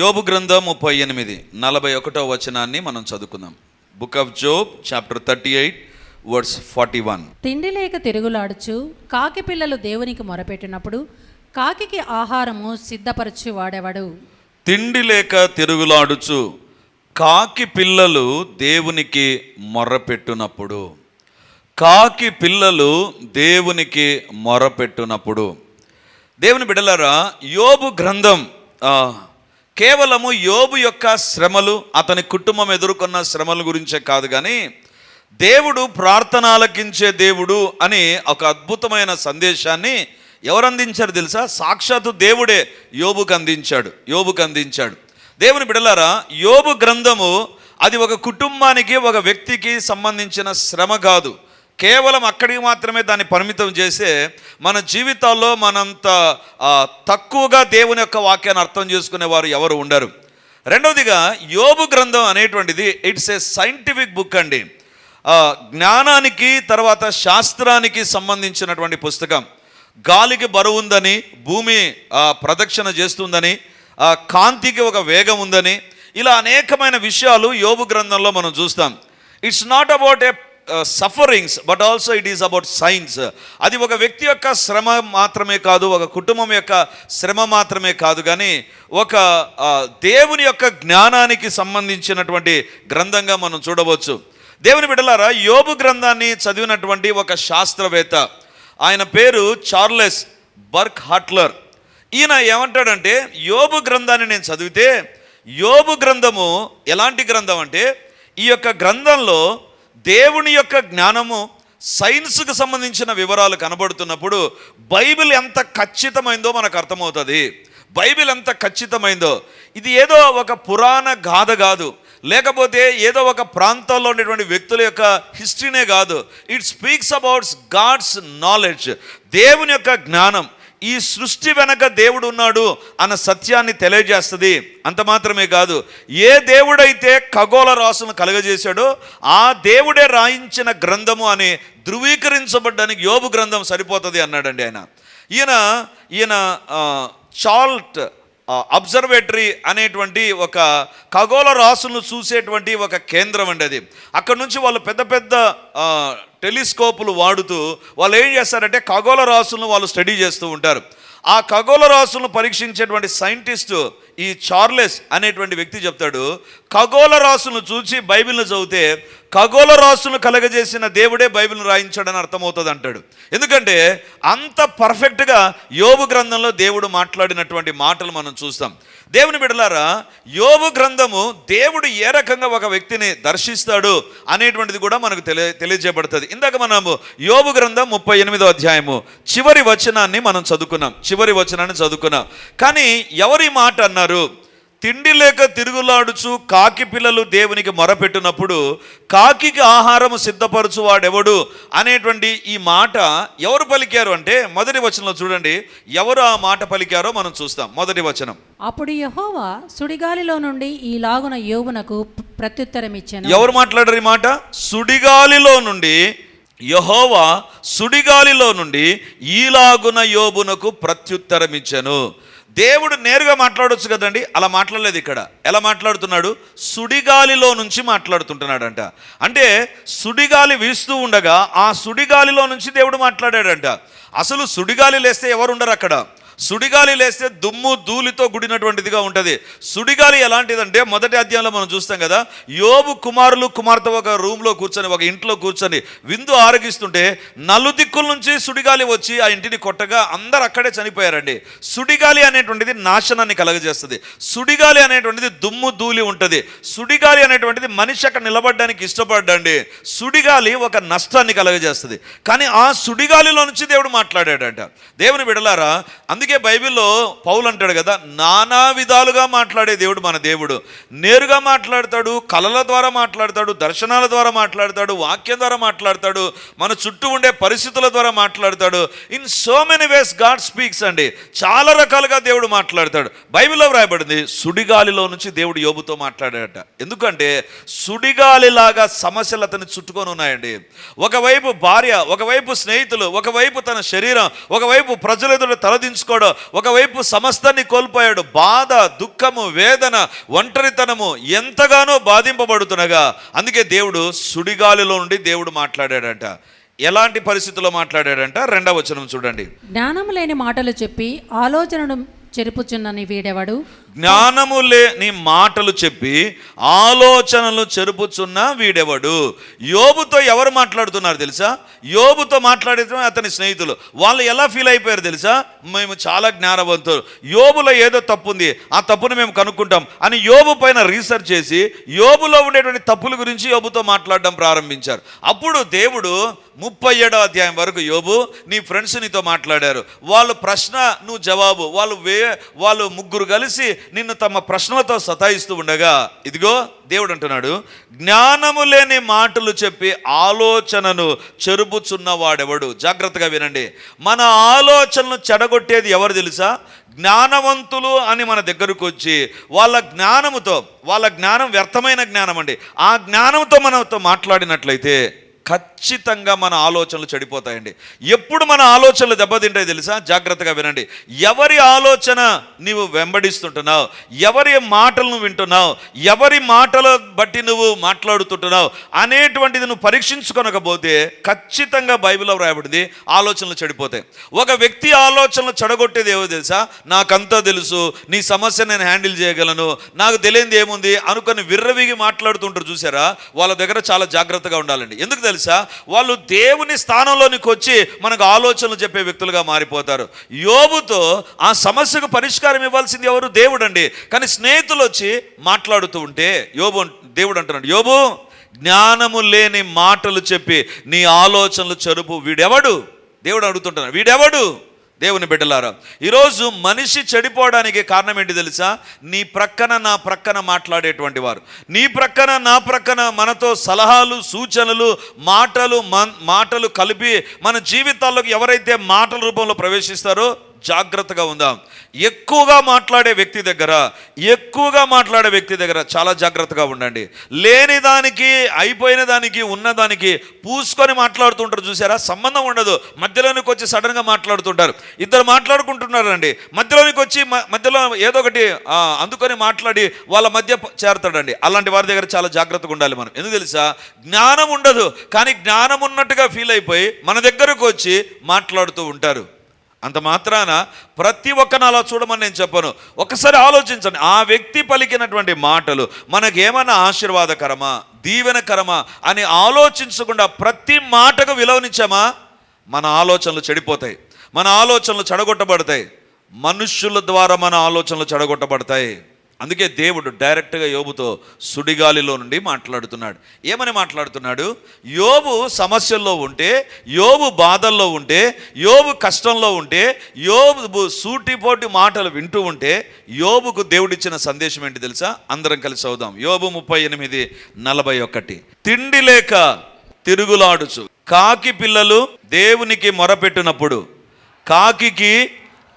యోబు గ్రంథం ముప్పై ఎనిమిది నలభై ఒకటో వచనాన్ని మనం చదువుకుందాం. Book of Job chapter thirty eight words forty one తిండి లేక తిరుగులాడుచు కాకి పిల్లలు దేవునికి మొరపెట్టినప్పుడు కాకికి ఆహారము సిద్ధపరచు వాడెవడు తిండి లేక తిరుగులాడుచు కాకి పిల్లలు దేవునికి మొర్రపెట్టునప్పుడు కాకి పిల్లలు దేవునికి మొరపెట్టునప్పుడు. దేవుని బిడలారా యోబు గ్రంథం కేవలము యోబు యొక్క శ్రమలు అతని కుటుంబం ఎదుర్కొన్న శ్రమల గురించే కాదు కానీ దేవుడు ప్రార్థనాలకించే దేవుడు అని ఒక అద్భుతమైన సందేశాన్ని ఎవరు అందించారు తెలుసా? సాక్షాత్తు దేవుడే యోబుకు అందించాడు యోబుకు అందించాడు. దేవుని బిడలారా యోబు గ్రంథము అది ఒక కుటుంబానికి ఒక వ్యక్తికి సంబంధించిన శ్రమ కాదు. కేవలం అక్కడికి మాత్రమే దాన్ని పరిమితం చేసే మన జీవితాల్లో మనంత తక్కువగా దేవుని యొక్క వాక్యాన్ని అర్థం చేసుకునే వారు ఎవరు ఉండరు. రెండవదిగా యోబు గ్రంథం అనేటువంటిది ఇట్స్ ఏ సైంటిఫిక్ బుక్ అండి. జ్ఞానానికి తర్వాత శాస్త్రానికి సంబంధించినటువంటి పుస్తకం. గాలికి బరువు ఉందని భూమి ప్రదక్షిణ చేస్తుందని కాంతికి ఒక వేగం ఉందని ఇలా అనేకమైన విషయాలు యోబు గ్రంథంలో మనం చూస్తాం. It's not about a sufferings but also it is about science అది ఒక వ్యక్తి యొక్క శ్రమ మాత్రమే కాదు ఒక కుటుంబం యొక్క శ్రమ మాత్రమే కాదు కానీ ఒక దేవుని యొక్క జ్ఞానానికి సంబంధించినటువంటి గ్రంథంగా మనం చూడవచ్చు. దేవుని బిడ్డలారా యోబు గ్రంథాన్ని చదివినటువంటి ఒక శాస్త్రవేత్త ఆయన పేరు చార్లెస్ బర్క్ హాట్లర్ ఈయన ఏమంటాడంటే యోబు గ్రంథాన్ని నేను చదివితే యోబు గ్రంథము ఎలాంటి గ్రంథం అంటే ఈ యొక్క గ్రంథంలో దేవుని యొక్క జ్ఞానము సైన్స్కి సంబంధించిన వివరాలు కనబడుతున్నప్పుడు బైబిల్ ఎంత ఖచ్చితమైందో మనకు అర్థమవుతుంది. బైబిల్ ఎంత ఖచ్చితమైందో. ఇది ఏదో ఒక పురాణ గాథ కాదు. లేకపోతే ఏదో ఒక ప్రాంతంలో ఉండేటువంటి వ్యక్తుల యొక్క హిస్టరీనే కాదు. It speaks abouts God's knowledge దేవుని యొక్క జ్ఞానం. ఈ సృష్టి వెనక దేవుడు ఉన్నాడు అన్న సత్యాన్ని తెలియజేస్తుంది. అంత మాత్రమే కాదు ఏ దేవుడైతే ఖగోళ రాసును కలగజేశాడో ఆ దేవుడే రాయించిన గ్రంథము అని ధృవీకరించబడ్డానికి యోబు గ్రంథం సరిపోతుంది అన్నాడండి ఆయన. ఈయన ఈయన చాల్ట్ అబ్జర్వేటరీ అనేటువంటి ఒక ఖగోళ రాసులను చూసేటువంటి ఒక కేంద్రం అండి అది. అక్కడ నుంచి వాళ్ళు పెద్ద పెద్ద టెలిస్కోపులు వాడుతూ వాళ్ళు ఏం చేస్తారంటే ఖగోళ రాసులను వాళ్ళు స్టడీ చేస్తూ ఉంటారు. ఆ ఖగోళ రాసులను పరీక్షించేటువంటి సైంటిస్టు ఈ చార్లెస్ అనేటువంటి వ్యక్తి చెప్తాడు ఖగోళ రాసులను చూసి బైబిల్ను చదివితే ఖగోళ రాసులను కలగజేసిన దేవుడే బైబిల్ను రాయించాడని అర్థమవుతుంది అంటాడు. ఎందుకంటే అంత పర్ఫెక్ట్గా యోగు గ్రంథంలో దేవుడు మాట్లాడినటువంటి మాటలు మనం చూస్తాం. దేవుని బిడలారా యోబు గ్రంథము దేవుడు ఏ రకంగా ఒక వ్యక్తిని దర్శిస్తాడు అనేటువంటిది కూడా మనకు తెలియ తెలియజేయబడుతుంది. ఇందాక మనము యోబు గ్రంథం ముప్పై ఎనిమిదో అధ్యాయము చివరి వచనాన్ని మనం చదువుకున్నాం. చివరి వచనాన్ని చదువుకున్నాం. కానీ ఎవరి మాట అన్నారు? తిండి లేక తిరుగులాడుచు కాకి పిల్లలు దేవునికి మొరపెట్టినప్పుడు కాకికి ఆహారము సిద్ధపరచు వాడెవడు అనేటువంటి ఈ మాట ఎవరు పలికారు అంటే మొదటి వచనంలో చూడండి ఎవరు ఆ మాట పలికారో మనం చూస్తాం. మొదటి వచనం. అప్పుడు యహోవా సుడిగాలిలో నుండి ఈ లాగున యోబునకు ప్రత్యుత్తరం ఇచ్చాను. ఎవరు మాట్లాడారు ఈ మాట? సుడిగాలిలో నుండి యహోవా సుడిగాలిలో నుండి ఈలాగున యోబునకు ప్రత్యుత్తరం ఇచ్చాను. దేవుడు నేరుగా మాట్లాడొచ్చు కదండి? అలా మాట్లాడలేదు ఇక్కడ. ఎలా మాట్లాడుతున్నాడు? సుడిగాలిలో నుంచి మాట్లాడుతుంటున్నాడంట. అంటే సుడిగాలి వీస్తూ ఉండగా ఆ సుడిగాలిలో నుంచి దేవుడు మాట్లాడాడంట. అసలు సుడిగాలి లేస్తే ఎవరు ఉండరు అక్కడ? సుడిగాలి లేస్తే దుమ్ము ధూళితో గుడినటువంటిదిగా ఉంటుంది. సుడిగాలి ఎలాంటిదంటే మొదటి అధ్యాయంలో మనం చూస్తాం కదా యోబు కుమారులు కుమార్తె ఒక రూమ్లో కూర్చొని ఒక ఇంట్లో కూర్చొని విందు ఆరగిస్తుంటే నలుదిక్కుల నుంచి సుడిగాలి వచ్చి ఆ ఇంటిని కొట్టగా అందరు అక్కడే చనిపోయారండి. సుడిగాలి అనేటువంటిది నాశనాన్ని కలగజేస్తుంది. సుడిగాలి అనేటువంటిది దుమ్ము ధూళి ఉంటుంది. సుడిగాలి అనేటువంటిది మనిషి అక్కడ నిలబడడానికి ఇష్టపడ్డండి. సుడిగాలి ఒక నష్టాన్ని కలగజేస్తుంది. కానీ ఆ సుడిగాలిలో నుంచి దేవుడు మాట్లాడాడంట. దేవుని బిడలారా అందుకే బైబిల్లో పౌలు అంటాడు కదా నానా విధాలుగా మాట్లాడే దేవుడు మన దేవుడు. నేరుగా మాట్లాడతాడు కళల ద్వారా మాట్లాడతాడు దర్శనాల ద్వారా మాట్లాడతాడు వాక్యం ద్వారా మాట్లాడతాడు మన చుట్టూ ఉండే పరిస్థితుల ద్వారా మాట్లాడతాడు. In so many ways God speaks అండి. చాలా రకాలుగా దేవుడు మాట్లాడతాడు. బైబిల్లో వ్రాయబడింది సుడిగాలిలో నుంచి దేవుడు యోబుతో మాట్లాడాడట. ఎందుకంటే సుడిగాలిలాగా సమస్యలు అతని చుట్టుకొని ఉన్నాయండి. ఒకవైపు భార్య ఒకవైపు స్నేహితులు ఒకవైపు తన శరీరం ఒకవైపు ప్రజల తలదించుకు చేసుకోడు. ఒకవైపు సమస్తాన్ని కోల్పోయాడు. బాధ దుఃఖము వేదన ఒంటరితనము ఎంతగానో బాధింపబడుతుండగా అందుకే దేవుడు సుడిగాలిలో నుండి దేవుడు మాట్లాడాడంట. ఎలాంటి పరిస్థితుల్లో మాట్లాడాడంట? రెండవ వచనం చూడండి. జ్ఞానం లేని మాటలు చెప్పి ఆలోచనను చెరుపుచున్నని వీడేవాడు? జ్ఞానము లేని మాటలు చెప్పి ఆలోచనలు చెరుపుచున్న వీడెవడు? యోబుతో ఎవరు మాట్లాడుతున్నారు తెలుసా? యోబుతో మాట్లాడితే అతని స్నేహితులు. వాళ్ళు ఎలా ఫీల్ అయిపోయారు తెలుసా? మేము చాలా జ్ఞానవంతులు. యోబులో ఏదో తప్పు ఉంది ఆ తప్పును మేము కనుక్కుంటాం అని యోబు పైన రీసెర్చ్ చేసి యోబులో ఉండేటువంటి తప్పుల గురించి యోబుతో మాట్లాడడం ప్రారంభించారు. అప్పుడు దేవుడు ముప్పై ఏడో అధ్యాయం వరకు యోబు నీ ఫ్రెండ్స్ నీతో మాట్లాడారు. వాళ్ళు ప్రశ్న నువ్వు జవాబు. వాళ్ళు వే వాళ్ళు ముగ్గురు కలిసి నిన్ను తమ ప్రశ్నలతో సతాయిస్తూ ఉండగా ఇదిగో దేవుడు అంటున్నాడు జ్ఞానము లేని మాటలు చెప్పి ఆలోచనను చెరుపుచున్నవాడెవడు? జాగ్రత్తగా వినండి. మన ఆలోచనను చెడగొట్టేది ఎవరు తెలుసా? జ్ఞానవంతులు అని మన దగ్గరకు వచ్చి వాళ్ళ జ్ఞానముతో వాళ్ళ జ్ఞానం వ్యర్థమైన జ్ఞానం అండి ఆ జ్ఞానంతో మనతో మాట్లాడినట్లయితే ఖచ్చితంగా మన ఆలోచనలు చెడిపోతాయండి. ఎప్పుడు మన ఆలోచనలు దెబ్బతింటాయి తెలుసా? జాగ్రత్తగా వినండి. ఎవరి ఆలోచన నీవు వెంబడిస్తుంటున్నావు? ఎవరి మాటలను వింటున్నావు? ఎవరి మాటల బట్టి నువ్వు మాట్లాడుతుంటున్నావు? అనేటువంటిది నువ్వు పరీక్షించుకొనకపోతే ఖచ్చితంగా బైబిల్లో వ్రాయబడింది ఆలోచనలు చెడిపోతాయి. ఒక వ్యక్తి ఆలోచనలు చెడగొట్టేది ఏవో తెలుసా? నాకంతా తెలుసు నీ సమస్య నేను హ్యాండిల్ చేయగలను నాకు తెలియంది ఏముంది అనుకొని విర్రవిగి మాట్లాడుతుంటారు చూసారా? వాళ్ళ దగ్గర చాలా జాగ్రత్తగా ఉండాలండి. ఎందుకు తెలుసా? వాళ్ళు దేవుని స్థానంలోనికి వచ్చి మనకు ఆలోచనలు చెప్పే వ్యక్తులుగా మారిపోతారు. యోబుతో ఆ సమస్యకు పరిష్కారం ఇవ్వాల్సింది ఎవరు? దేవుడు అండి కానీ స్నేహితులు వచ్చి మాట్లాడుతూ ఉంటే యోబు దేవుడు అంటున్నాడు యోబు జ్ఞానము లేని మాటలు చెప్పి నీ ఆలోచనలు చెరుపు. వీడెవడు? దేవుడు అడుగుతుంటున్నాడు వీడెవడు? దేవుని బిడ్డలారా ఈరోజు మనిషి చెడిపోవడానికి కారణం ఏంటి తెలుసా? నీ ప్రక్కన నా ప్రక్కన మాట్లాడేటువంటి వారు. నీ ప్రక్కన నా ప్రక్కన మనతో సలహాలు సూచనలు మాటలు మన్- మాటలు కలిపి మన జీవితాల్లోకి ఎవరైతే మాటల రూపంలో ప్రవేశిస్తారో జాగ్రత్తగా ఉందాం. ఎక్కువగా మాట్లాడే వ్యక్తి దగ్గర ఎక్కువగా మాట్లాడే వ్యక్తి దగ్గర చాలా జాగ్రత్తగా ఉండండి. లేని దానికి అయిపోయిన దానికి ఉన్నదానికి పూసుకొని మాట్లాడుతుంటారు చూసారా? సంబంధం ఉండదు. మధ్యలోనికి వచ్చి సడన్గా మాట్లాడుతుంటారు. ఇద్దరు మాట్లాడుకుంటున్నారండి. మధ్యలోనికి వచ్చి మ- మధ్యలో ఏదో ఒకటి అందుకొని మాట్లాడి వాళ్ళ మధ్య చేరతాడండి. అలాంటి వారి దగ్గర చాలా జాగ్రత్తగా ఉండాలి మనం. ఎందుకు తెలుసా? జ్ఞానం ఉండదు. కానీ జ్ఞానం ఉన్నట్టుగా ఫీల్ అయిపోయి మన దగ్గరకు వచ్చి మాట్లాడుతూ ఉంటారు. అంత మాత్రాన ప్రతి ఒక్కరిని అలా చూడమని నేను చెప్పను. ఒకసారి ఆలోచించండి. ఆ వ్యక్తి పలికినటువంటి మాటలు మనకేమైనా ఆశీర్వాదకరమా దీవెనకరమా అని ఆలోచించకుండా ప్రతి మాటకు విలువనిచ్చామా? మన ఆలోచనలు చెడిపోతాయి. మన ఆలోచనలు చెడగొట్టబడతాయి. మనుష్యుల ద్వారా మన ఆలోచనలు చెడగొట్టబడతాయి. అందుకే దేవుడు డైరెక్ట్గా యోబుతో సుడిగాలిలో నుండి మాట్లాడుతున్నాడు. ఏమని మాట్లాడుతున్నాడు? యోబు సమస్యల్లో ఉంటే యోబు బాధల్లో ఉంటే యోబు కష్టంలో ఉంటే యోబు సూటిపోటి మాటలు వింటూ ఉంటే యోబుకు దేవుడిచ్చిన సందేశం ఏంటి తెలుసా? అందరం కలిసి అవుదాం యోబు ముప్పై ఎనిమిది నలభై ఒకటి. తిండి లేక తిరుగులాడుచు. కాకి పిల్లలు దేవునికి మొరపెట్టినప్పుడు కాకి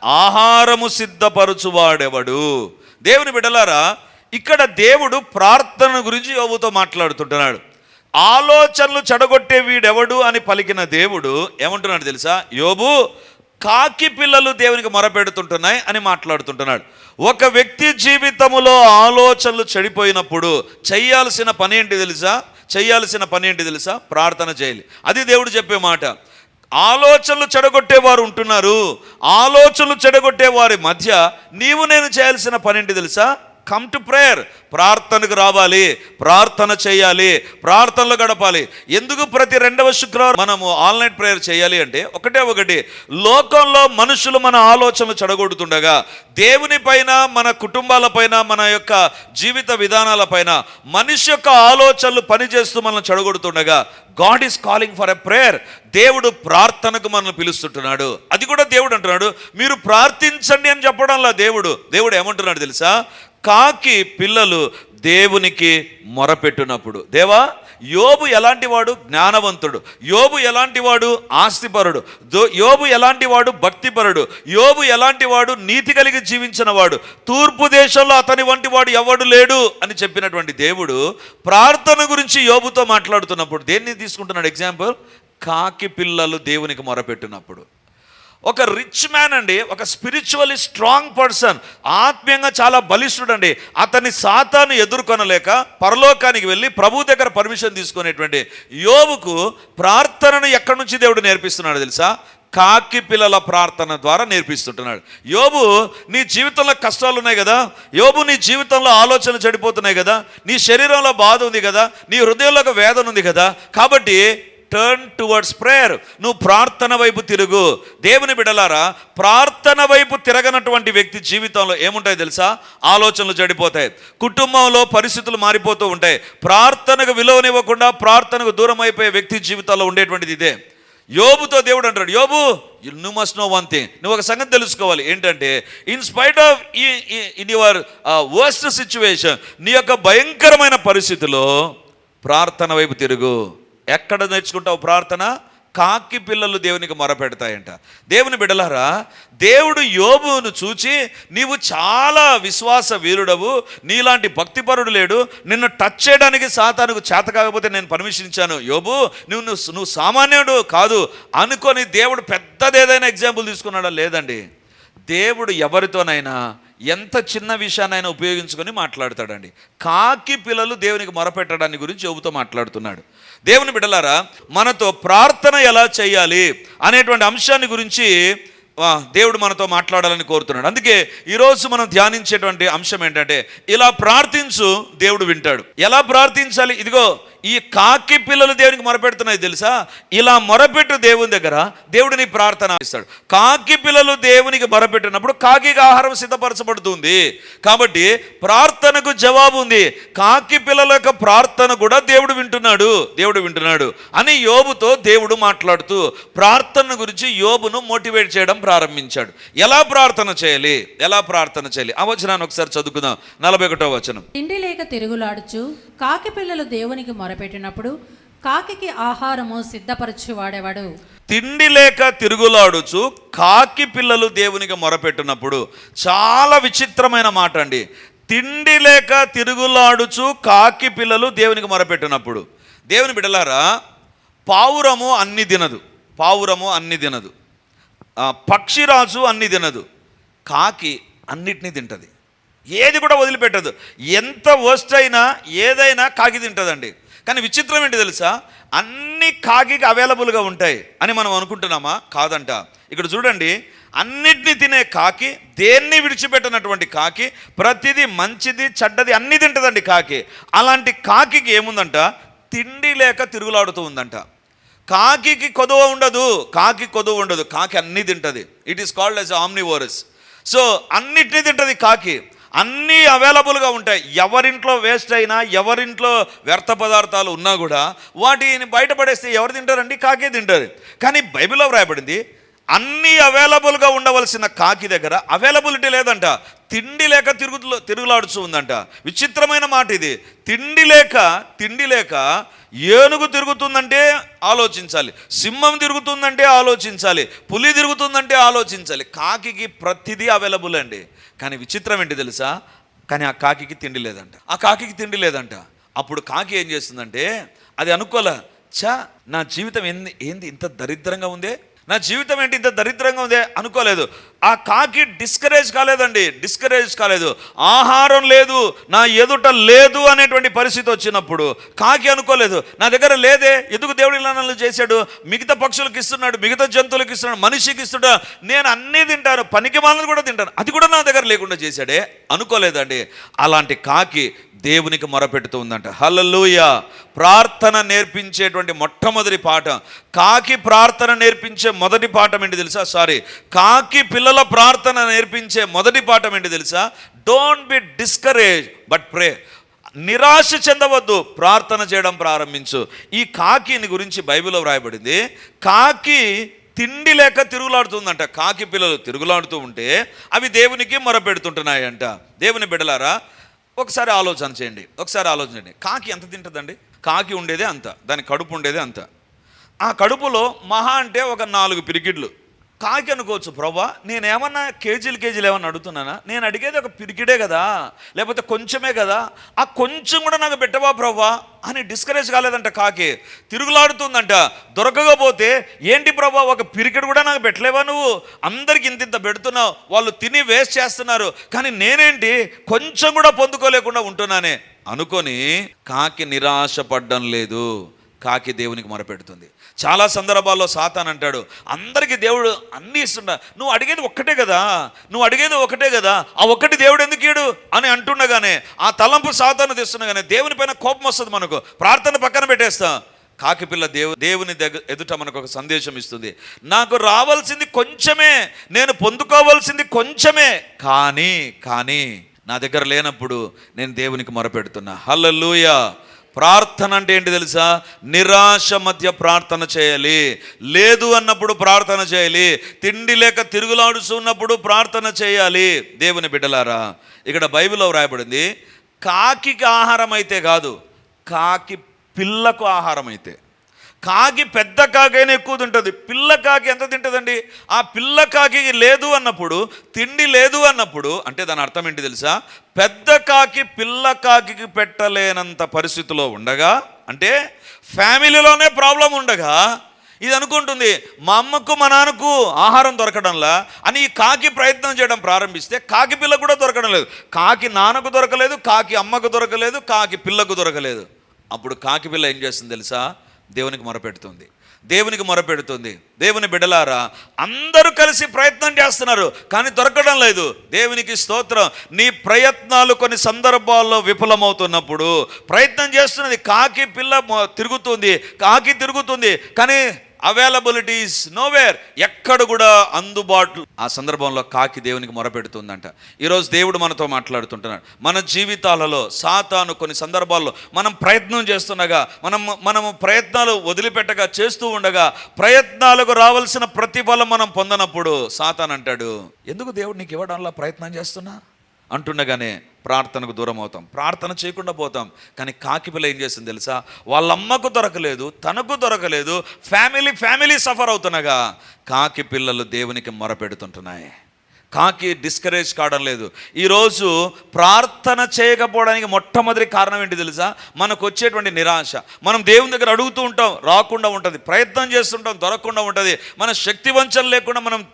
ఆహారము సిద్ధపరచువాడెవడు? దేవుని బిడ్డలారా ఇక్కడ దేవుడు ప్రార్థన గురించి యోబుతో మాట్లాడుతుంటున్నాడు. ఆలోచనలు చెడగొట్టే వీడెవడు అని పలికిన దేవుడు ఏమంటున్నాడు తెలుసా? యోబు కాకి పిల్లలు దేవునికి మొరపెడుతుంటున్నాయి అని మాట్లాడుతుంటున్నాడు. ఒక వ్యక్తి జీవితములో ఆలోచనలు చెడిపోయినప్పుడు చేయాల్సిన పని ఏంటి తెలుసా? చేయాల్సిన పని ఏంటి తెలుసా? ప్రార్థన చేయాలి. అది దేవుడు చెప్పే మాట. ఆలోచనలు చెడగొట్టేవారు ఉంటున్నారు. ఆలోచనలు చెడగొట్టే వారి మధ్య నీవు నేను చేయాల్సిన పనేంటి తెలుసా? కమ్ టు ప్రేయర్ ప్రార్థనకు రావాలి ప్రార్థన చేయాలి ప్రార్థనలు గడపాలి. ఎందుకు ప్రతి రెండవ శుక్రవారం మనము ఆన్లైన్ ప్రేయర్ చేయాలి అంటే ఒకటే ఒకటి లోకంలో మనుషులు మన ఆలోచనలు చెడగొడుతుండగా దేవుని పైన మన కుటుంబాలపైన మన యొక్క జీవిత విధానాలపైన మనిషి యొక్క ఆలోచనలు పనిచేస్తూ మనల్ని చెడగొడుతుండగా God is calling for a prayer దేవుడు ప్రార్థనకు మనల్ని పిలుస్తుంటున్నాడు. అది కూడా దేవుడు అంటున్నాడు. మీరు ప్రార్థించండి అని చెప్పడంలా దేవుడు. దేవుడు ఏమంటున్నాడు తెలుసా? కాకి పిల్లలు దేవునికి మొరపెట్టినప్పుడు. దేవా యోబు ఎలాంటి వాడు జ్ఞానవంతుడు. యోబు ఎలాంటివాడు? ఆస్తిపరుడు. దో- యోబు ఎలాంటి వాడు భక్తిపరుడు. యోబు ఎలాంటివాడు? నీతి కలిగి జీవించిన వాడు తూర్పు దేశంలో అతని వంటి వాడు ఎవడు లేడు అని చెప్పినటువంటి దేవుడు ప్రార్థన గురించి యోబుతో మాట్లాడుతున్నప్పుడు దేన్ని తీసుకుంటున్నాడు? ఎగ్జాంపుల్ కాకి పిల్లలు దేవునికి మొరపెట్టినప్పుడు. ఒక రిచ్ మ్యాన్ అండి ఒక స్పిరిచువల్లీ స్ట్రాంగ్ పర్సన్ ఆత్మీయంగా చాలా బలిష్ఠుడండి. అతని సాతాను ఎదుర్కొనలేక పరలోకానికి వెళ్ళి ప్రభు దగ్గర పర్మిషన్ తీసుకునేటువంటి యోబుకు ప్రార్థనను ఎక్కడి నుంచి దేవుడు నేర్పిస్తున్నాడు తెలుసా? కాకి పిల్లల ప్రార్థన ద్వారా నేర్పిస్తుంటున్నాడు. యోబు నీ జీవితంలో కష్టాలు ఉన్నాయి కదా? యోబు నీ జీవితంలో ఆలోచనలు చెడిపోతున్నాయి కదా? నీ శరీరంలో బాధ ఉంది కదా? నీ హృదయంలో ఒక వేదన ఉంది కదా? కాబట్టి టర్న్ టువర్డ్స్ ప్రేయర్ నువ్వు ప్రార్థన వైపు తిరుగు. దేవుని బిడలారా ప్రార్థన వైపు తిరగనటువంటి వ్యక్తి జీవితంలో ఏముంటాయి తెలుసా? ఆలోచనలు చెడిపోతాయి. కుటుంబంలో పరిస్థితులు మారిపోతూ ఉంటాయి. ప్రార్థనకు విలువనివ్వకుండా ప్రార్థనకు దూరం అయిపోయే వ్యక్తి జీవితంలో ఉండేటువంటిది ఇదే. యోబుతో దేవుడు అంటాడు యోబు you must know one thing నువ్వు ఒక సంగతి తెలుసుకోవాలి. ఏంటంటే in spite of in your worst situation నీ యొక్క భయంకరమైన పరిస్థితిలో ప్రార్థన వైపు తిరుగు. ఎక్కడ నేర్చుకుంటావు ప్రార్థన? కాకి పిల్లలు దేవునికి మొరపెడతాయంట. దేవుని బిడలారా దేవుడు యోబును చూచి నీవు చాలా విశ్వాస వీరుడవు నీలాంటి భక్తిపరుడు లేడు నిన్ను టచ్ చేయడానికి సాతానుకు చేత కాకపోతే నేను పర్మిషన్ ఇచ్చాను. యోబు నువ్వు నువ్వు సామాన్యుడు కాదు అనుకొని దేవుడు పెద్దదేదైనా ఎగ్జాంపుల్ తీసుకున్నాడా? లేదండి. దేవుడు ఎవరితోనైనా ఎంత చిన్న విషయాన్నైనా ఉపయోగించుకొని మాట్లాడతాడండి. కాకి పిల్లలు దేవునికి మొరపెట్టడాన్ని గురించి యోబుతో మాట్లాడుతున్నాడు. దేవుని బిడ్డలారా మనతో ప్రార్థన ఎలా చేయాలి అనేటువంటి అంశాన్ని గురించి దేవుడు మనతో మాట్లాడాలని కోరుతున్నాడు. అందుకే ఈరోజు మనం ధ్యానించేటువంటి అంశం ఏంటంటే ఇలా ప్రార్థించు దేవుడు వింటాడు. ఎలా ప్రార్థించాలి? ఇదిగో ఈ కాకి పిల్లలు దేవునికి మొరపెడుతున్నాయి తెలుసా? ఇలా మొరపెట్టు దేవుని దగ్గర దేవుడు నీ ప్రార్థన ఇస్తాడు కాకి పిల్లలు దేవునికి మొరపెట్టినప్పుడు కాకికి ఆహారం సిద్ధపరచబడుతుంది. కాబట్టి ప్రార్థనకు జవాబు ఉంది. కాకి పిల్లల యొక్క ప్రార్థన కూడా దేవుడు వింటున్నాడు. దేవుడు వింటున్నాడు అని యోబుతో దేవుడు మాట్లాడుతూ ప్రార్థన గురించి యోబును మోటివేట్ చేయడం ప్రారంభించాడు. ఎలా ప్రార్థన చేయాలి? ఎలా ప్రార్థన చేయాలి? ఆ వచనాన్ని ఒకసారి చదువుకుందాం. నలభై ఒకటో వచనం. తిండి లేక తిరుగులాడుచు కాకి పిల్లలు దేవునికి మొరపెట్టినప్పుడు కాకి ఆహారము సిద్ధపరచు వాడేవాడు తిండి లేక తిరుగులాడుచు కాకి పిల్లలు దేవునికి మొరపెట్టినప్పుడు చాలా విచిత్రమైన మాట అండి తిండి లేక తిరుగులాడుచు కాకి పిల్లలు దేవునికి మొరపెట్టినప్పుడు. దేవుని బిడలారా పావురము అన్ని తినదు. పావురము అన్ని తినదు. పక్షిరాజు అన్ని తినదు. కాకి అన్నిటినీ తింటది. ఏది కూడా వదిలిపెట్టదు. ఎంత వస్తైనా అయినా ఏదైనా కాకి తింటదండి. కానీ విచిత్రం ఏంటి తెలుసా? అన్ని కాకికి అవైలబుల్గా ఉంటాయి అని మనం అనుకుంటున్నామా? కాదంట. ఇక్కడ చూడండి అన్నిటిని తినే కాకి దేన్ని విడిచిపెట్టినటువంటి కాకి ప్రతిదీ మంచిది చెడ్డది అన్ని తింటదండి కాకి. అలాంటి కాకికి ఏముందంట? తిండి లేక తిరుగులాడుతూ ఉందంట. కాకికి కొదువ ఉండదు కాకి కొదువ ఉండదు. కాకి అన్నీ తింటది. It is called as omnivorous so అన్నిటినీ తింటది కాకి. అన్నీ అవైలబుల్గా ఉంటాయి. ఎవరింట్లో వేస్ట్ అయినా ఎవరింట్లో వ్యర్థ పదార్థాలు ఉన్నా కూడా వాటిని బయటపడేస్తే ఎవరు తింటారండి? కాకే తింటారు. కానీ బైబిల్లో వ్రాయబడింది అన్నీ అవైలబుల్గా ఉండవలసిన కాకి దగ్గర అవైలబిలిటీ లేదంట. తిండి లేక తిరుగుతు తిరుగులాడుచు ఉందంట. విచిత్రమైన మాట ఇది. తిండి లేక తిండి లేక ఏనుగు తిరుగుతుందంటే ఆలోచించాలి. సింహం తిరుగుతుందంటే ఆలోచించాలి. పులి తిరుగుతుందంటే ఆలోచించాలి. కాకికి ప్రతిదీ అవైలబుల్ అండి. కానీ విచిత్రం ఏంటి తెలుసా? కానీ ఆ కాకికి తిండి లేదంట. ఆ కాకికి తిండి లేదంట. అప్పుడు కాకి ఏం చేస్తుందంటే అది అనుకోలే. చా నా జీవితం ఏంది ఏంది ఇంత దరిద్రంగా ఉందే? నా జీవితం ఏంటి ఇంత దరిద్రంగా ఉందే అనుకోలేదు. ఆ కాకి డిస్కరేజ్ కాలేదండి డిస్కరేజ్ కాలేదు. ఆహారం లేదు నా ఎదుట లేదు అనేటువంటి పరిస్థితి వచ్చినప్పుడు కాకి అనుకోలేదు. నా దగ్గర లేదే ఎందుకు దేవుడి ఇలా నన్ను చేశాడు? మిగతా పక్షులకు ఇస్తున్నాడు మిగతా జంతువులకు ఇస్తున్నాడు మనిషికి ఇస్తున్నాడు. నేను అన్నీ తింటాను పనికి మాలను కూడా తింటాను. అది కూడా నా దగ్గర లేకుండా చేశాడే? అనుకోలేదండి. అలాంటి కాకి దేవునికి మొరపెడుతూ ఉందంట హల్లెలూయ! ప్రార్థన నేర్పించేటువంటి మొట్టమొదటి పాఠం. కాకి ప్రార్థన నేర్పించే మొదటి పాఠం ఏంటి తెలుసా? సారీ కాకి పిల్లలు ప్రార్థన నేర్పించే మొదటి పాఠం ఏంటి తెలుసా? Don't be discourage but pray నిరాశ చెందవద్దు ప్రార్థన చేయడం ప్రారంభించు. ఈ కాకిని గురించి బైబిల్లో వ్రాయబడింది. కాకి తిండి లేక తిరుగులాడుతుందంట. కాకి పిల్లలు తిరుగులాడుతూ ఉంటే అవి దేవునికి మొరపెడుతుంటున్నాయంట. దేవుని బిడలారా ఒకసారి ఆలోచన చేయండి. ఒకసారి ఆలోచన చేయండి. కాకి ఎంత తింటుందండి? కాకి ఉండేదే అంత. దాని కడుపు ఉండేదే అంత. ఆ కడుపులో మహా అంటే ఒక నాలుగు పిరికిడ్లు. కాకి అనుకోవచ్చు ప్రభా నేనేమన్నా కేజీలు కేజీలు ఏమన్నా అడుగుతున్నానా? నేను అడిగేది ఒక పిరికిడే కదా లేకపోతే కొంచెమే కదా ఆ కొంచెం కూడా నాకు పెట్టవా ప్రభా? అని డిస్కరేజ్ కాలేదంట కాకి. తిరుగులాడుతుందంట. దొరకకపోతే ఏంటి ప్రభా ఒక పిరికిడు కూడా నాకు పెట్టలేవా నువ్వు? అందరికి ఇంత ఇంత పెడుతున్నావు వాళ్ళు తిని వేస్ట్ చేస్తున్నారు కానీ నేనేంటి? కొంచెం కూడా పొందుకోలేకుండా ఉంటున్నానే. అనుకొని కాకి నిరాశపడ్డం లేదు. కాకి దేవునికి మొరపెడుతుంది. చాలా సందర్భాల్లో సాతాన్ అంటాడు అందరికీ దేవుడు అన్నీ ఇస్తుండ నువ్వు అడిగేది ఒక్కటే కదా నువ్వు అడిగేది ఒకటే కదా ఆ ఒక్కటి దేవుడు ఎందుకు ఇయ్యడు? అని అంటుండగానే ఆ తలంపు సాతాను తెస్తుండగానే దేవుని పైన కోపం వస్తుంది మనకు. ప్రార్థన పక్కన పెట్టేస్తాం. కాకిపిల్ల దేవు దేవుని దగ్గ ఎదుట మనకు ఒక సందేశం ఇస్తుంది. నాకు రావాల్సింది కొంచెమే నేను పొందుకోవాల్సింది కొంచెమే కానీ కానీ నా దగ్గర లేనప్పుడు నేను దేవునికి మొరపెడుతున్నా. హల్లెలూయా. ప్రార్థన అంటే ఏంటి తెలుసా? నిరాశ మధ్య ప్రార్థన చేయాలి. లేదు అన్నప్పుడు ప్రార్థన చేయాలి. తిండి లేక తిరుగులాడుస్తున్నప్పుడు ప్రార్థన చేయాలి. దేవుని బిడ్డలారా ఇక్కడ బైబిల్లో వ్రాయబడింది కాకి ఆహారం అయితే కాదు కాకి పిల్లకు ఆహారం అయితే కాకి పెద్ద కాకైనా ఎక్కువ తింటుంది. పిల్ల కాకి ఎంత తింటుందండి? ఆ పిల్ల కాకి లేదు అన్నప్పుడు తిండి లేదు అన్నప్పుడు అంటే దాని అర్థం ఏంటి తెలుసా? పెద్ద కాకి పిల్ల కాకి పెట్టలేనంత పరిస్థితిలో ఉండగా అంటే ఫ్యామిలీలోనే ప్రాబ్లం ఉండగా ఇది అనుకుంటుంది మా అమ్మకు మా నాన్నకు ఆహారం దొరకడంలా? అని ఈ కాకి ప్రయత్నం చేయడం ప్రారంభిస్తే కాకి పిల్ల కూడా దొరకడం లేదు. కాకి నాన్నకు దొరకలేదు కాకి అమ్మకు దొరకలేదు కాకి పిల్లకు దొరకలేదు. అప్పుడు కాకి పిల్ల ఏం చేస్తుంది తెలుసా? దేవునికి మొరపెడుతుంది. దేవునికి మొరపెడుతుంది. దేవుని బిడలారా అందరూ కలిసి ప్రయత్నం చేస్తున్నారు కానీ దొరకడం లేదు. దేవునికి స్తోత్రం. నీ ప్రయత్నాలు కొన్ని సందర్భాల్లో విఫలమవుతున్నప్పుడు ప్రయత్నం చేస్తున్నది కాకి పిల్ల తిరుగుతుంది కాకి తిరుగుతుంది కానీ అవైలబిలిటీస్ నోవేర్ ఎక్కడ కూడా అందుబాటులో ఆ సందర్భంలో కాకి దేవునికి మొరపెడుతుందంట. ఈరోజు దేవుడు మనతో మాట్లాడుతుంటున్నాడు. మన జీవితాలలో సాతాను కొన్ని సందర్భాల్లో మనం ప్రయత్నం చేస్తుండగా మనం మనము ప్రయత్నాలు వదిలిపెట్టగా చేస్తూ ఉండగా ప్రయత్నాలకు రావాల్సిన ప్రతిఫలం మనం పొందనప్పుడు సాతాన్ అంటాడు ఎందుకు దేవుడు నీకు ఇవ్వడంలో ప్రయత్నం చేస్తున్నా? అంటుండగానే ప్రార్థనకు దూరం అవుతాం. ప్రార్థన చేయకుండా పోతాం. కానీ కాకి పిల్ల ఏం చేసింది తెలుసా? వాళ్ళ అమ్మకు దొరకలేదు తనకు దొరకలేదు ఫ్యామిలీ ఫ్యామిలీ సఫర్ అవుతుండగా కాకి పిల్లలు దేవునికి మొరపెడుతుంటున్నాయి కాకి డిస్కరేజ్ కావడం లేదు. ఈరోజు ప్రార్థన చేయకపోవడానికి మొట్టమొదటి కారణం ఏంటి తెలుసా? మనకు వచ్చేటువంటి నిరాశ. మనం దేవుని దగ్గర అడుగుతూ ఉంటాం రాకుండా ఉంటుంది ప్రయత్నం చేస్తుంటాం దొరకకుండా ఉంటుంది. మన శక్తి వంచన లేకుండా మనం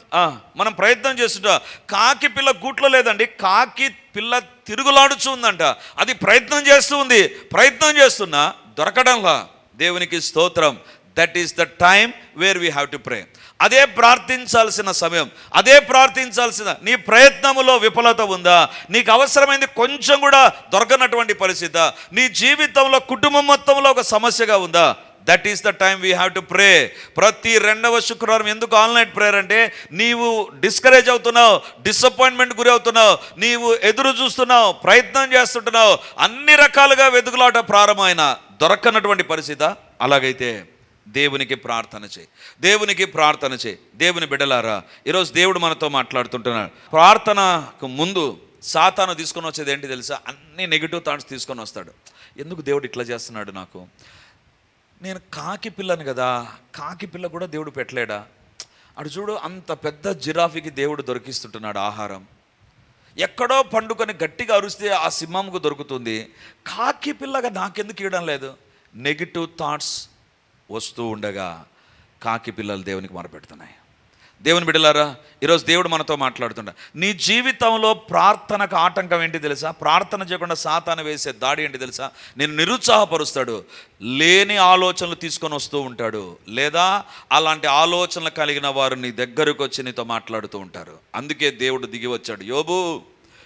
మనం ప్రయత్నం చేస్తుంటాం. కాకి పిల్ల గూట్లో లేదండి కాకి పిల్ల తిరుగులాడుచు ఉందంట. అది ప్రయత్నం చేస్తూ ఉంది. ప్రయత్నం చేస్తున్నా దొరకడంలా దేవునికి స్తోత్రం. That is the time where we have to pray అదే ప్రార్థించాల్సిన సమయం అదే ప్రార్థించాల్సిన నీ ప్రయత్నములో విఫలత ఉందా? నీకు అవసరమైంది కొంచెం కూడా దొరకనటువంటి పరిస్థితి. నీ జీవితంలో కుటుంబం మొత్తంలో ఒక సమస్యగా ఉందా? That is the time we have to pray ప్రతి రెండవ శుక్రవారం ఎందుకు ఆన్లైన్ ప్రేయర్ అంటే నీవు డిస్కరేజ్ అవుతున్నావు డిసప్పాయింట్మెంట్ గురి అవుతున్నావు నీవు ఎదురు చూస్తున్నావు ప్రయత్నం చేస్తుంటున్నావు అన్ని రకాలుగా వెతుకులాట ప్రారంభమైన దొరకనటువంటి పరిస్థితి. అలాగైతే దేవునికి ప్రార్థన చేయి. దేవునికి ప్రార్థన చేయి. దేవుని బిడ్డలారా ఈరోజు దేవుడు మనతో మాట్లాడుతుంటున్నాడు. ప్రార్థనకు ముందు సాతాను తీసుకొని వచ్చేది ఏంటి తెలుసా? అన్ని నెగిటివ్ థాట్స్ తీసుకొని వస్తాడు. ఎందుకు దేవుడు ఇట్లా చేస్తున్నాడు నాకు? నేను కాకి పిల్లను కదా కాకి పిల్ల కూడా దేవుడు పెట్టలేడా? అటు చూడు అంత పెద్ద జిరాఫీకి దేవుడు దొరికిస్తుంటున్నాడు ఆహారం. ఎక్కడో పండుకొని గట్టిగా అరుస్తే ఆ సింహంకు దొరుకుతుంది. కాకి పిల్లగా నాకెందుకు ఇవ్వడం లేదు? నెగిటివ్ థాట్స్ వస్తూ ఉండగా కాకి పిల్లలు దేవునికి మొరపెడుతున్నాయి. దేవుని బిడ్డలారా ఈరోజు దేవుడు మనతో మాట్లాడుతుండ నీ జీవితంలో ప్రార్థనకు ఆటంకం ఏంటి తెలుసా? ప్రార్థన చేయకుండా సాతాను వేసే దాడి ఏంటి తెలుసా? నేను నిరుత్సాహపరుస్తాడు లేని ఆలోచనలు తీసుకొని వస్తూ ఉంటాడు లేదా అలాంటి ఆలోచనలు కలిగిన వారు నీ దగ్గరకు వచ్చి నీతో మాట్లాడుతూ ఉంటారు. అందుకే దేవుడు దిగి వచ్చాడు. యోబు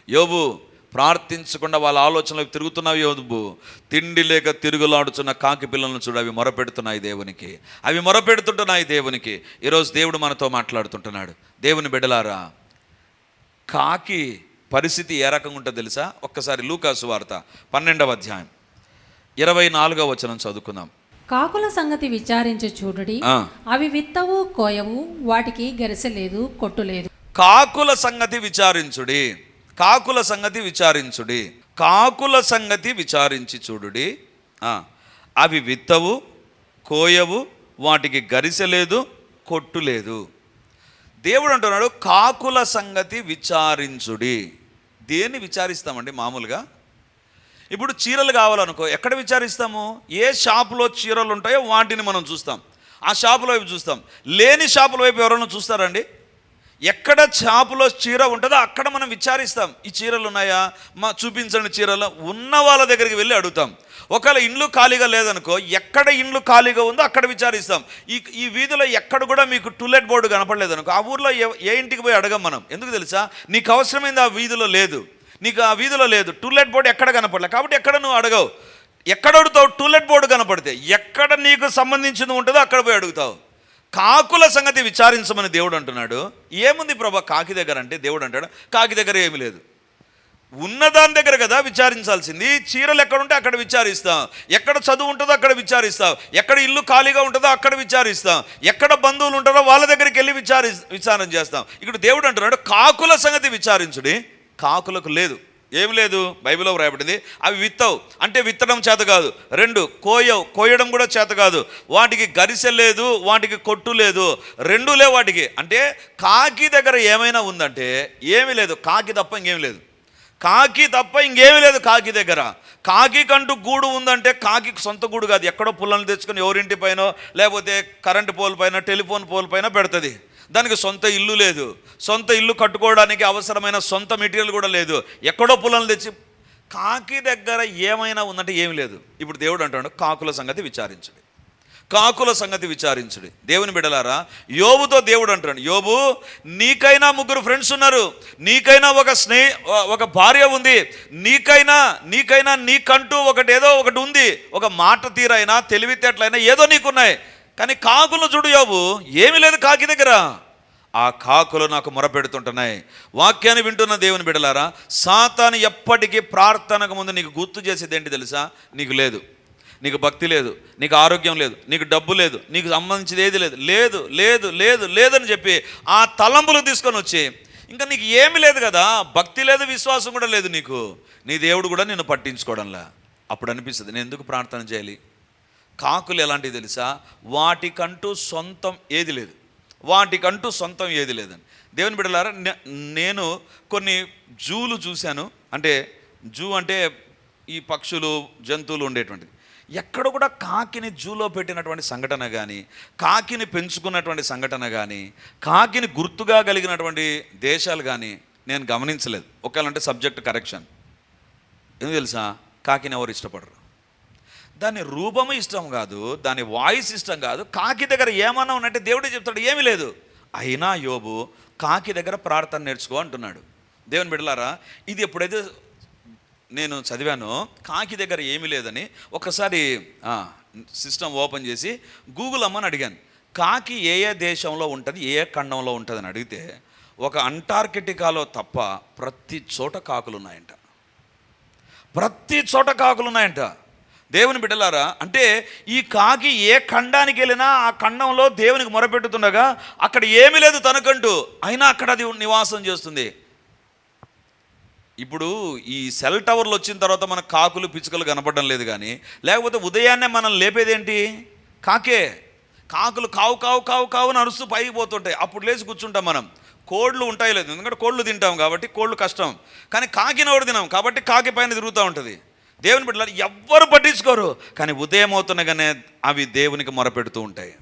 యోబు ప్రార్థించకుండా వాళ్ళ ఆలోచనలకు తిరుగుతున్నావు యోబు? తిండి లేక తిరుగులాడుచున్న కాకి పిల్లలను చూడు అవి మొరపెడుతున్నాయి దేవునికి. అవి మొరపెడుతుంటున్నాయి దేవునికి. ఈరోజు దేవుడు మనతో మాట్లాడుతుంటున్నాడు. దేవుని బిడ్డలారా కాకి పరిస్థితి ఏ రకంగా ఉంటుందో తెలుసా? ఒక్కసారి లూకాసు వార్త పన్నెండవ అధ్యాయం ఇరవై నాలుగవ వచనం చదువుకుందాం. కాకుల సంగతి విచారించి చూడుడి. అవి విత్తవు కోయవు వాటికి గరిసె లేదు కొట్టు లేదు కాకుల సంగతి విచారించుడి. కాకుల సంగతి విచారించుడి. కాకుల సంగతి విచారించి చూడుడి. అవి విత్తవు కోయవు వాటికి గరిసె లేదు కొట్టు లేదు దేవుడు అంటున్నాడు కాకుల సంగతి విచారించుడి. దేన్ని విచారిస్తామండి మామూలుగా? ఇప్పుడు చీరలు కావాలనుకో ఎక్కడ విచారిస్తాము? ఏ షాపులో చీరలు ఉంటాయో వాటిని మనం చూస్తాం. ఆ షాపుల వైపు చూస్తాం. లేని షాపుల వైపు ఎవరైనా చూస్తారండి? ఎక్కడ చేపలో చీర ఉంటుందో అక్కడ మనం విచారిస్తాం. ఈ చీరలు ఉన్నాయా? మా చూపించండి చీరలు. ఉన్న వాళ్ళ దగ్గరికి వెళ్ళి అడుగుతాం. ఒకవేళ ఇండ్లు ఖాళీగా లేదనుకో ఎక్కడ ఇండ్లు ఖాళీగా ఉందో అక్కడ విచారిస్తాం. ఈ ఈ వీధిలో ఎక్కడ కూడా మీకు టూలెట్ బోర్డు కనపడలేదనుకో ఆ ఊర్లో ఏ- ఏ ఇంటికి పోయి అడగం మనం. ఎందుకు తెలుసా? నీకు అవసరమైంది ఆ వీధిలో లేదు. నీకు ఆ వీధిలో లేదు. టూలెట్ బోర్డు ఎక్కడ కనపడలేదు కాబట్టి ఎక్కడ నువ్వు అడగవు. ఎక్కడ అడుగుతావు? టూలెట్ బోర్డు కనపడితే ఎక్కడ నీకు సంబంధించింది ఉంటుందో అక్కడ పోయి అడుగుతావు. కాకుల సంగతి విచారించమని దేవుడు అంటున్నాడు. ఏముంది ప్రభా కాకి దగ్గర అంటే దేవుడు అంటాడు. కాకి దగ్గర ఏమీ లేదు. ఉన్నదాని దగ్గర కదా విచారించాల్సింది. చీరలు ఎక్కడ ఉంటే అక్కడ విచారిస్తాం. ఎక్కడ చదువు ఉంటుందో అక్కడ విచారిస్తాం. ఎక్కడ ఇల్లు ఖాళీగా ఉంటుందో అక్కడ విచారిస్తాం. ఎక్కడ బంధువులు ఉంటారో వాళ్ళ దగ్గరికి వెళ్ళి విచారి విచారణ చేస్తాం. ఇక్కడ దేవుడు అంటున్నాడు కాకుల సంగతి విచారించుడి. కాకులకు లేదు. ఏం లేదు బైబిల్లో వ్రాయబడింది. అవి విత్తవు. అంటే విత్తడం చేత కాదు. రెండు కోయవు కోయడం కూడా చేత కాదు. వాటికి గరిసె లేదు వాటికి కొట్టు లేదు. రెండు లేవు వాటికి. అంటే కాకి దగ్గర ఏమైనా ఉందంటే ఏమీ లేదు. కాకి తప్ప ఇంకేం లేదు. కాకి తప్ప ఇంకేమీ లేదు కాకి దగ్గర. కాకి కంటూ గూడు ఉందంటే కాకి సొంత గూడు కాదు. ఎక్కడో పుల్లలు తెచ్చుకొని ఎవరింటి పైన లేకపోతే కరెంటు పోల్ పైన టెలిఫోన్ పోల్ పైన పెడుతుంది. దానికి సొంత ఇల్లు లేదు. సొంత ఇల్లు కట్టుకోవడానికి అవసరమైన సొంత మెటీరియల్ కూడా లేదు. ఎక్కడో పొలం తెచ్చి కాకి దగ్గర ఏమైనా ఉందంటే ఏమి లేదు. ఇప్పుడు దేవుడు అంటాడు కాకుల సంగతి విచారించండి. కాకుల సంగతి విచారించుడి. దేవుని బిడలారా యోబుతో దేవుడు అంటాడు యోబు నీకైనా ముగ్గురు ఫ్రెండ్స్ ఉన్నారు. నీకైనా ఒక స్నేహి ఒక భార్య ఉంది. నీకైనా నీకైనా నీకంటూ ఒకటి ఏదో ఒకటి ఉంది. ఒక మాట తీరైనా తెలివితేటలైనా ఏదో నీకున్నాయి. కానీ కాకులు చూడు యోబు ఏమీ లేదు కాకి దగ్గర. ఆ కాకులు నాకు మొరపెడుతుంటున్నాయి. వాక్యాన్ని వింటున్న దేవుని బిడలారా సాతాను ఎప్పటికీ ప్రార్థనకు ముందు నీకు గుర్తు చేసేది ఏంటి తెలుసా? నీకు లేదు. నీకు భక్తి లేదు నీకు ఆరోగ్యం లేదు నీకు డబ్బు లేదు నీకు సంబంధించింది ఏది లేదు. లేదు లేదు లేదు లేదని చెప్పి ఆ తలంపులు తీసుకొని వచ్చి ఇంకా నీకు ఏమీ లేదు కదా భక్తి లేదు విశ్వాసం కూడా లేదు నీకు. నీ దేవుడు కూడా నిన్ను పట్టించుకోవడంలా. అప్పుడు అనిపిస్తుంది నేను ఎందుకు ప్రార్థన చేయాలి? కాకులు ఎలాంటివి తెలుసా? వాటికంటూ సొంతం ఏది లేదు. వాటికంటూ సొంతం ఏది లేదని. దేవుని బిడ్డలారా నే- నేను కొన్ని జూలు చూశాను. అంటే జూ అంటే ఈ పక్షులు జంతువులు ఉండేటువంటిది. ఎక్కడ కూడా కాకిని జూలో పెట్టినటువంటి సంఘటన కానీ కాకిని పెంచుకున్నటువంటి సంఘటన కానీ కాకిని గుర్తుగా కలిగినటువంటి దేశాలు కానీ నేను గమనించలేదు. ఒకవేళ సబ్జెక్ట్ కరెక్షన్. ఎందుకు తెలుసా? కాకిని ఎవరు ఇష్టపడరు? దాని రూపము ఇష్టం కాదు దాని వాయిస్ ఇష్టం కాదు. కాకి దగ్గర ఏమన్నా ఉన్నట్టే దేవుడే చెప్తాడు ఏమీ లేదు. అయినా యోబు కాకి దగ్గర ప్రార్థన నేర్చుకో అంటున్నాడు. దేవుని బిడలారా ఇది ఎప్పుడైతే నేను చదివానో కాకి దగ్గర ఏమీ లేదని ఒకసారి సిస్టమ్ ఓపెన్ చేసి గూగుల్ అమ్మని అడిగాను. కాకి ఏ ఏ దేశంలో ఉంటుంది ఏ ఏ ఖండంలో ఉంటుందని అడిగితే ఒక అంటార్కిటికాలో తప్ప ప్రతి చోట కాకులు ఉన్నాయంట ప్రతి చోట కాకులు ఉన్నాయంట దేవుని బిడ్డలారా అంటే ఈ కాకి ఏ ఖండానికి వెళ్ళినా ఆ ఖండంలో దేవునికి మొరపెట్టుతుండగా అక్కడ ఏమీ లేదు తనకంటూ అయినా అక్కడ అది నివాసం చేస్తుంది. ఇప్పుడు ఈ సెల్ టవర్లు వచ్చిన తర్వాత మన కాకులు పిచ్చుకలు కనపడడం లేదు కానీ లేకపోతే ఉదయాన్నే మనం లేపేదేంటి? కాకే. కాకులు కావు కావు కావు కావు అని అరుస్తూ పైకి పోతుంటాయి. అప్పుడు లేచి కూర్చుంటాం మనం. కోళ్ళు ఉంటాయి లేదు ఎందుకంటే కోళ్ళు తింటాం కాబట్టి కోళ్ళు కష్టం. కానీ కాకినోడు తినాం కాబట్టి కాకి పైన తిరుగుతూ ఉంటుంది. దేవుని బిడ్డలు ఎవ్వరు పట్టించుకోరు. కానీ ఉదయం అవుతున్నగానే అవి దేవునికి మొరపెడుతూ ఉంటాయి.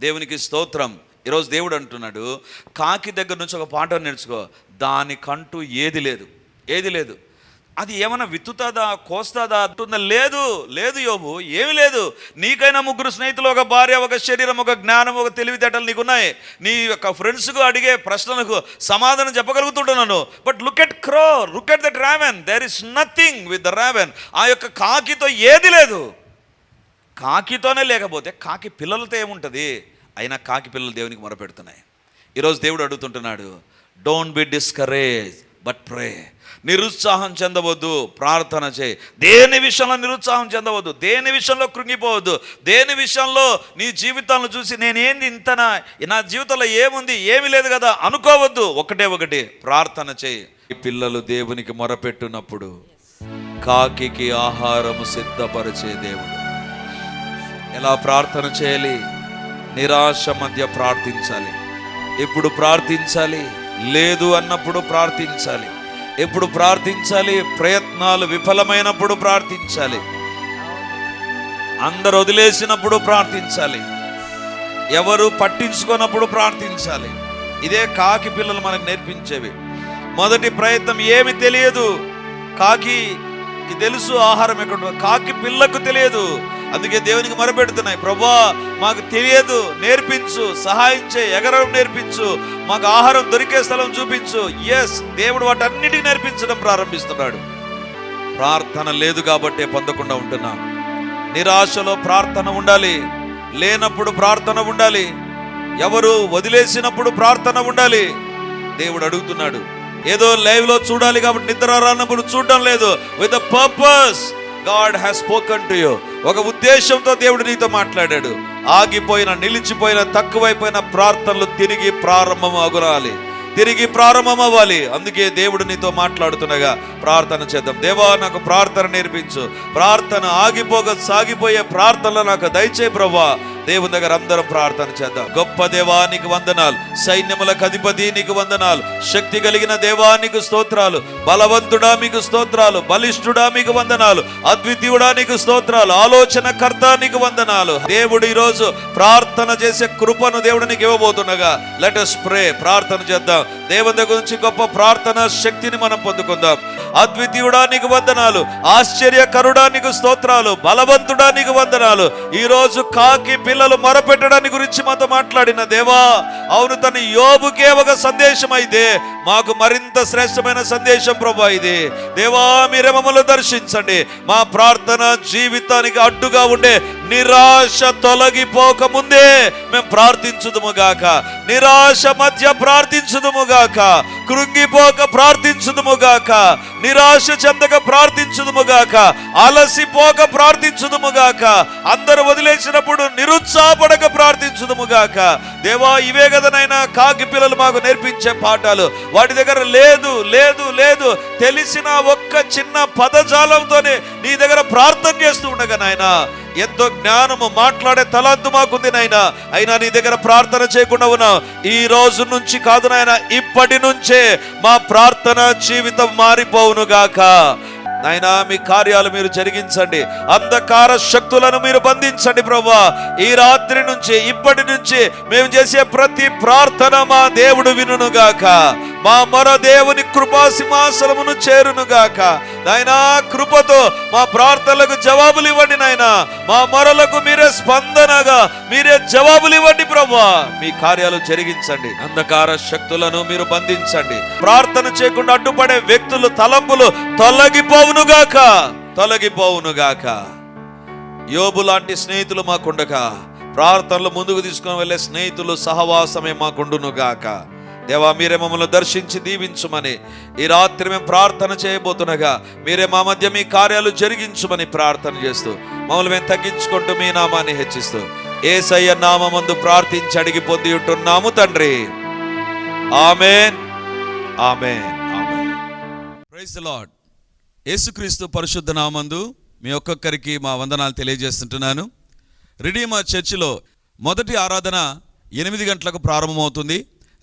దేవునికి స్తోత్రం. ఈరోజు దేవుడు అంటున్నాడు కాకి దగ్గర నుంచి ఒక పాట నేర్చుకో దానికంటూ ఏది లేదు. ఏది లేదు. అది ఏమైనా విత్తుతుందా కోస్తుందా అంటుందా? లేదు లేదు యోబు ఏమి లేదు. నీకైనా ముగ్గురు స్నేహితులు ఒక భార్య ఒక శరీరం ఒక జ్ఞానం ఒక తెలివితేటలు నీకున్నాయి. నీ యొక్క ఫ్రెండ్స్కు అడిగే ప్రశ్నలకు సమాధానం చెప్పగలుగుతుంటున్నాను. But look at crow look at that raven there is nothing with the raven ఆ యొక్క కాకితో ఏది లేదు. కాకితోనే లేకపోతే కాకి పిల్లలతో ఏముంటుంది? అయినా కాకి పిల్లలు దేవునికి మొరపెడుతున్నాయి. ఈరోజు దేవుడు అడుగుతుంటున్నాడు don't be discourage but pray నిరుత్సాహం చెందవద్దు ప్రార్థన చేయి. దేని విషయంలో నిరుత్సాహం చెందవద్దు? దేని విషయంలో కృంగిపోవద్దు? దేని విషయంలో నీ జీవితాలను చూసి నేనేంది ఇంతనా? నా జీవితంలో ఏముంది? ఏమీ లేదు కదా? అనుకోవద్దు. ఒకటే ఒకటి ప్రార్థన చేయి. ఈ పిల్లలు దేవునికి మొరపెట్టునప్పుడు కాకికి ఆహారము సిద్ధపరిచే దేవుడు. ఎలా ప్రార్థన చేయాలి? నిరాశ మధ్య ప్రార్థించాలి. ఎప్పుడు ప్రార్థించాలి? లేదు అన్నప్పుడు ప్రార్థించాలి. ఎప్పుడు ప్రార్థించాలి? ప్రయత్నాలు విఫలమైనప్పుడు ప్రార్థించాలి. అందరు వదిలేసినప్పుడు ప్రార్థించాలి. ఎవరు పట్టించుకున్నప్పుడు ప్రార్థించాలి. ఇదే కాకి పిల్లలు మనకు నేర్పించేవి. మొదటి ప్రయత్నం ఏమి తెలియదు. కాకి తెలుసు ఆహారం ఎక్కడ కాకి పిల్లకు తెలియదు. అందుకే దేవునికి మొరపెడుతున్నాయి. ప్రభా మాకు తెలియదు నేర్పించు సహాయం చేయి ఎగరడం నేర్పించు మాకు ఆహారం దొరికే స్థలం చూపించు. ఎస్ దేవుడు వాటన్నిటికీ నేర్పించడం ప్రారంభిస్తున్నాడు. ప్రార్థన లేదు కాబట్టే పొందకుండా ఉంటున్నాం. నిరాశలో ప్రార్థన ఉండాలి. లేనప్పుడు ప్రార్థన ఉండాలి. ఎవరు వదిలేసినప్పుడు ప్రార్థన ఉండాలి. దేవుడు అడుగుతున్నాడు. ఏదో లైవ్లో చూడాలి కాబట్టి నిద్ర రానప్పుడు చూడడం లేదు. With purpose God has spoken to you ఒక ఉద్దేశంతో దేవుడు నీతో మాట్లాడాడు. ఆగిపోయిన నిలిచిపోయిన తక్కువైపోయిన ప్రార్థనలు తిరిగి ప్రారంభం అగురాలి తిరిగి ప్రారంభం అవ్వాలి అందుకే దేవుడు నీతో మాట్లాడుతుండగా ప్రార్థన చేద్దాం. దేవా నాకు ప్రార్థన నేర్పించు. ప్రార్థన ఆగిపోక సాగిపోయే ప్రార్థనలు నాకు దయచే ప్రభా దేవుని దగ్గర అందరం ప్రార్థన చేద్దాం. గొప్ప దేవానికి వందనాలు. సైన్యములకు అధిపతి నీకు వందనాలు. శక్తి కలిగిన దేవానికి స్తోత్రాలు. బలవంతుడా మీకు స్తోత్రాలు. బలిష్ఠుడా మీకు వందనాలు. అద్వితీయుడా నీకు స్తోత్రాలు. ఆలోచన కర్త నీకు వందనాలు. దేవుడు ఈరోజు ప్రార్థన చేసే కృపను దేవుడు నీకు ఇవ్వబోతుండగా లెట్ అస్ ప్రే ప్రార్థన చేద్దాం. దేవుని దగ్గర నుంచి గొప్ప ప్రార్థన శక్తిని మనం పొందుకుందాం. అద్వితీయుడా నీకు వందనాలు. ఆశ్చర్యకరుడా నీకు స్తోత్రాలు. బలవంతుడా నీకు వందనాలు. ఈ రోజు కాకి పిల్లలు మొరపెట్టడాన్ని గురించి మాతో మాట్లాడిన దేవా అవును తన యోబుకే ఒక సందేశం అయితే మాకు మరింత శ్రేష్టమైన సందేశం ప్రభా ఇది. దేవా మీరే మమ్మల్ని దర్శించండి. మా ప్రార్థన జీవితానికి అడ్డుగా ఉండే నిరాశ తొలగిపోక ముందే మేము ప్రార్థించుదుము గాక. నిరాశ మధ్య ప్రార్థించుదుము గాక. కృంగిపోక ప్రార్థించుదుముగాక నిరాశ చెందక ప్రార్థించుదుముగాక అలసిపోక ప్రార్థించుదుముగాక గాక వదిలేసినప్పుడు నిరుత్సాహపడక ప్రార్థించుదుముగాక. దేవా ఇవే కదనైనా కాకి పిల్లలు మాకు నేర్పించే పాఠాలు. వాటి దగ్గర లేదు లేదు లేదు. తెలిసిన ఒక్క చిన్న పదజాలంతోనే నీ దగ్గర ప్రార్థన చేస్తూ ఉండగా నాయనా ఎంతో జ్ఞానము మాట్లాడే తలాంతు మాకుంది నాయన. అయినా నీ దగ్గర ప్రార్థన చేయకుండా ఉన్నావు ఈ రోజు నుంచి కాదు నాయన ఇప్పటి నుంచే మా ప్రార్థన జీవితం మారిపోవును గాక నాయనా మీ కార్యాలు మీరు జరిగించండి. అంధకార శక్తులను మీరు బంధించండి ప్రభా ఈ రాత్రి నుంచి ఇప్పటి నుంచి మేము చేసే ప్రతి ప్రార్థన మా దేవుడు వినుగాక మా మరో దేవుని కృపా సింహాసనమును చేరునుగాక. నాయనా కృపతో మా ప్రార్థనలకు జవాబులు ఇవ్వండి నాయనా. మా మరలకు మీరే స్పందనగా మీరే జవాబులు ఇవ్వండి ప్రభా మీ కార్యాలు జరిగించండి. అంధకార శక్తులను మీరు బంధించండి. ప్రార్థన చేయకుండా అడ్డుపడే వ్యక్తులు తలంపులు తొలగిపోవునుగాక. తొలగిపోవునుగాక. యోబు లాంటి స్నేహితులు మాకుండగా ప్రార్థనలు ముందుకు తీసుకుని వెళ్ళే స్నేహితులు సహవాసమే మాకుండునుగాక. గాక దేవా మీరే మమ్మల్ని దర్శించి దీవించుమని. ఈ రాత్రి మేము ప్రార్థన చేయబోతుండగా మీరే మా మధ్య మీ కార్యాలు జరిగించుమని ప్రార్థన చేస్తూ మమ్మల్ని మేము తగ్గించుకుంటూ మీ నామాన్ని హెచ్చిస్తూ ఏసయ్య నామందు ప్రార్థించి అడిగి పొంది ఉంటున్నాము తండ్రి. Amen. Amen. Amen. Praise Lord యేసుక్రీస్తు పరిశుద్ధ నామందు మీ ఒక్కొక్కరికి మా వందనాలు తెలియజేస్తుంటున్నాను. రిడీమా చర్చిలో మొదటి ఆరాధన ఎనిమిది గంటలకు ప్రారంభమవుతుంది.